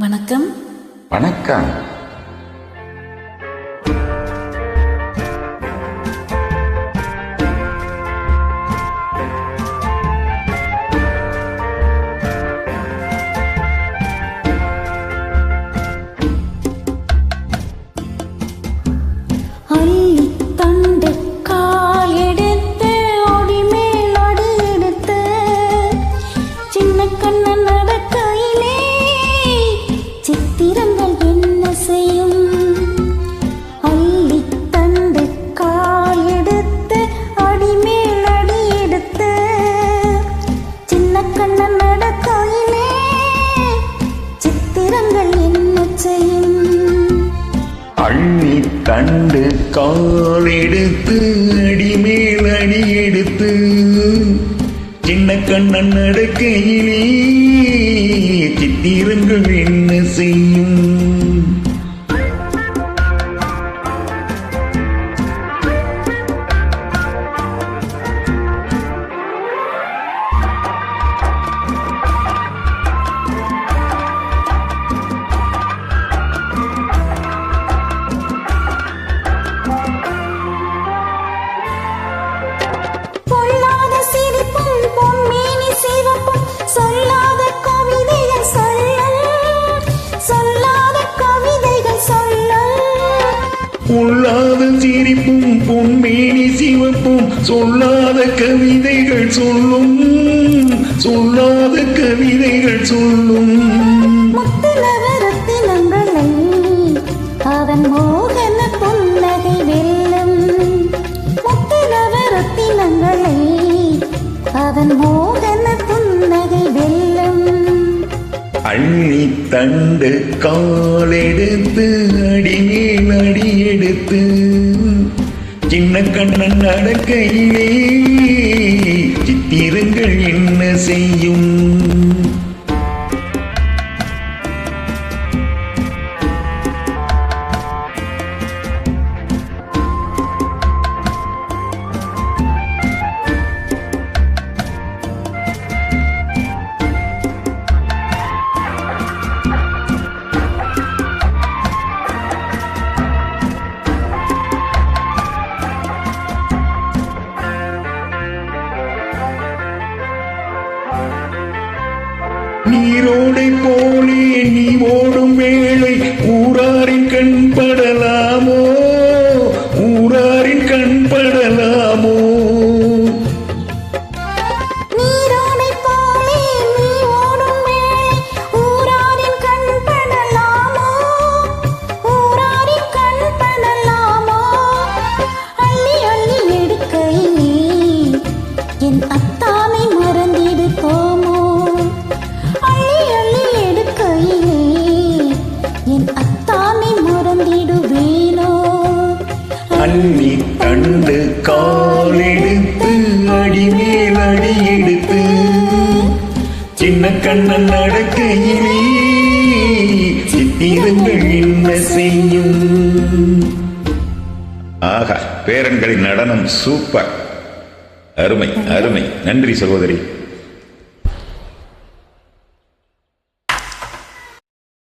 வணக்கம். வணக்கம். அள்ளி தண்டு காலெடுத்து அடிமேல் அடி எடுத்து சின்ன கண்ணன் நடக்கையிலே சித்திரங்கள் என்ன செய்யும்? சொல்லாத சிரிப்பும் பொன்மேனி சிவப்பும் சொல்லாத கவிதைகள் சொல்லும் சொல்லாத கவிதைகள் சொல்லும். அவன் மோகன புன்னகை வெல்லும். முத்துலவரத்தினங்களை அவன் மோ அண்ணி தண்டு காலெடுத்து அடிமேல் அடி எடுத்து சின்ன கண்ணன் நடக்கையிலே சித்திரங்கள் என்ன செய்யும்? நீரோடை போலே நீ ஓடும் வேளை ஊராரின் கண் படலாமோ? ஊராரின் கண் படலாமோ? நீரோடை போலே நீ ஓடும் அத்தானை மறந்திடுவேனோ? அள்ளி கண்டு காலெடுத்து அடிமேல் அடி எடுத்து சின்ன கண்ணன் நடக்கையிலே சித்திரங்கள் என்ன செய்யும்? ஆகா பேரன்களின் நடனம் சூப்பர். அருமை அருமை. நன்றி சகோதரி.